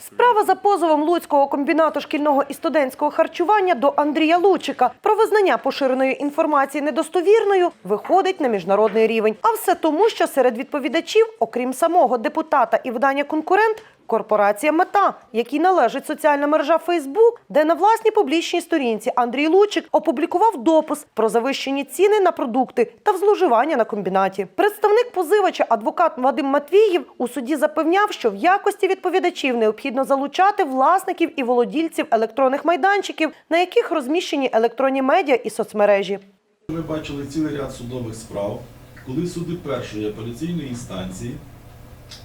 Справа за позовом Луцького комбінату шкільного і студентського харчування до Андрія Лучика про визнання поширеної інформації недостовірною виходить на міжнародний рівень. А все тому, що серед відповідачів, окрім самого депутата і видання конкурент. Корпорація Мета, якій належить соціальна мережа Фейсбук, де на власній публічній сторінці Андрій Лучик опублікував допис про завищені ціни на продукти та взлужування на комбінаті. Представник позивача, адвокат Вадим Матвіїв, у суді запевняв, що в якості відповідачів необхідно залучати власників і володільців електронних майданчиків, на яких розміщені електронні медіа і соцмережі. Ми бачили цілий ряд судових справ, коли суди першої апеляційної інстанції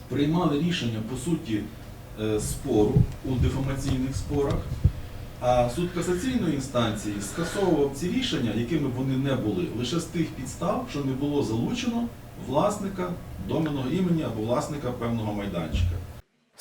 приймали рішення по суті е, спору у дефамаційних спорах, а суд касаційної інстанції скасовував ці рішення, якими вони не були, лише з тих підстав, що не було залучено власника доменного імені або власника певного майданчика.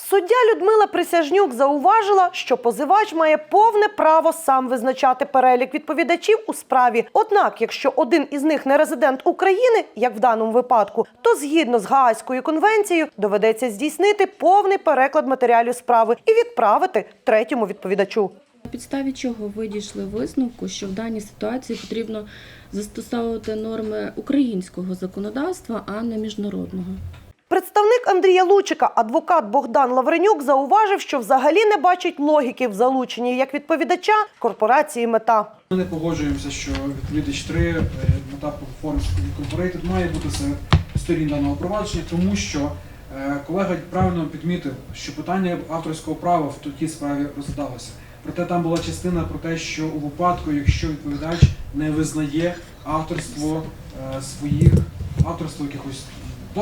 Суддя Людмила Присяжнюк зауважила, що позивач має повне право сам визначати перелік відповідачів у справі. Однак, якщо один із них не резидент України, як в даному випадку, то згідно з Гаазькою конвенцією доведеться здійснити повний переклад матеріалів справи і відправити третьому відповідачу. На підставі чого ви дійшли висновку, що в даній ситуації потрібно застосовувати норми українського законодавства, а не міжнародного? Представник Андрія Лучика, адвокат Богдан Лавренюк, зауважив, що взагалі не бачить логіки в залученні як відповідача корпорації мета. Ми не погоджуємося, що відповідач 3 е, мета Performance Incorporated має бути серед сторін даного провадження, тому що е, колега правильно підмітив, що питання авторського права в тій справі розглядалося. Проте там була частина про те, що у випадку, якщо відповідач не визнає авторство е, своїх авторство якихось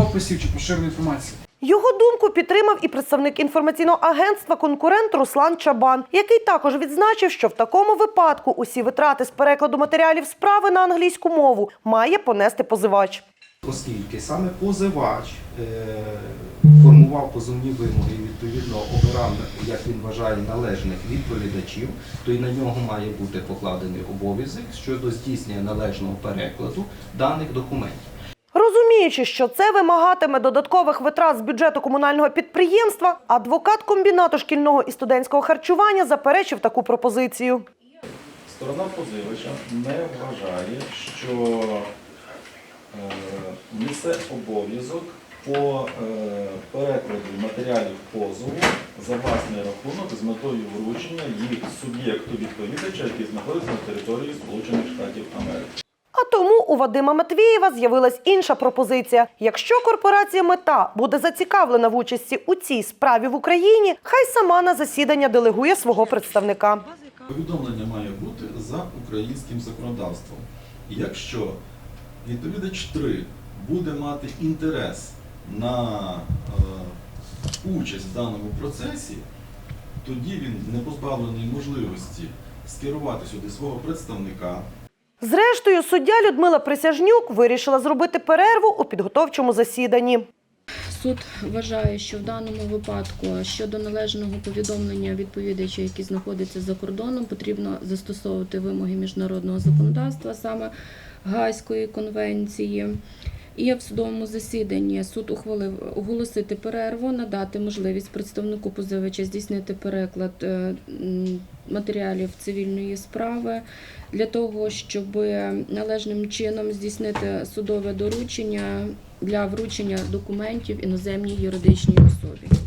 дописів чи поширеної інформації. Його думку підтримав і представник інформаційного агентства конкурент Руслан Чабан, який також відзначив, що в такому випадку усі витрати з перекладу матеріалів справи на англійську мову має понести позивач. оскільки саме позивач е, формував позовні вимоги і відповідно обирав, як він вважає, належних відповідачів, то й на нього має бути покладений обов'язок щодо здійснення належного перекладу даних документів. Розуміючи, що це вимагатиме додаткових витрат з бюджету комунального підприємства, адвокат комбінату шкільного і студентського харчування заперечив таку пропозицію. Сторона позивача не вважає, що е, несе обов'язок по е, перекладу матеріалів позову за власний рахунок з метою вручення їх суб'єкту відповідача, який знаходиться на території Сполучених Штатів у Вадима Матвієва з'явилась інша пропозиція. Якщо корпорація мета буде зацікавлена в участі у цій справі в Україні, хай сама на засідання делегує свого представника. Повідомлення має бути за українським законодавством. Якщо відповідач 3 буде мати інтерес на е, участь в даному процесі, тоді він не позбавлений можливості скерувати сюди свого представника. Зрештою, суддя Людмила Присяжнюк вирішила зробити перерву у підготовчому засіданні. Суд вважає, що в даному випадку щодо належного повідомлення відповідача, які знаходяться за кордоном, потрібно застосовувати вимоги міжнародного законодавства, саме Гайської конвенції. І в судовому засіданні суд ухвалив оголосити перерву, надати можливість представнику позивача здійснити переклад е, матеріалів цивільної справи для того, щоб належним чином здійснити судове доручення для вручення документів іноземній юридичній особі.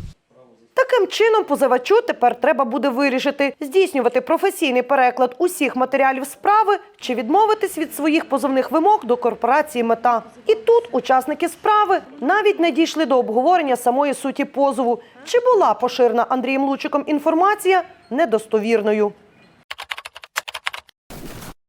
Таким чином, позивачу тепер треба буде вирішити, здійснювати професійний переклад усіх матеріалів справи чи відмовитись від своїх позовних вимог до корпорації мета. І тут учасники справи навіть не дійшли до обговорення самої суті позову, чи була поширена Андрієм Лучиком інформація недостовірною.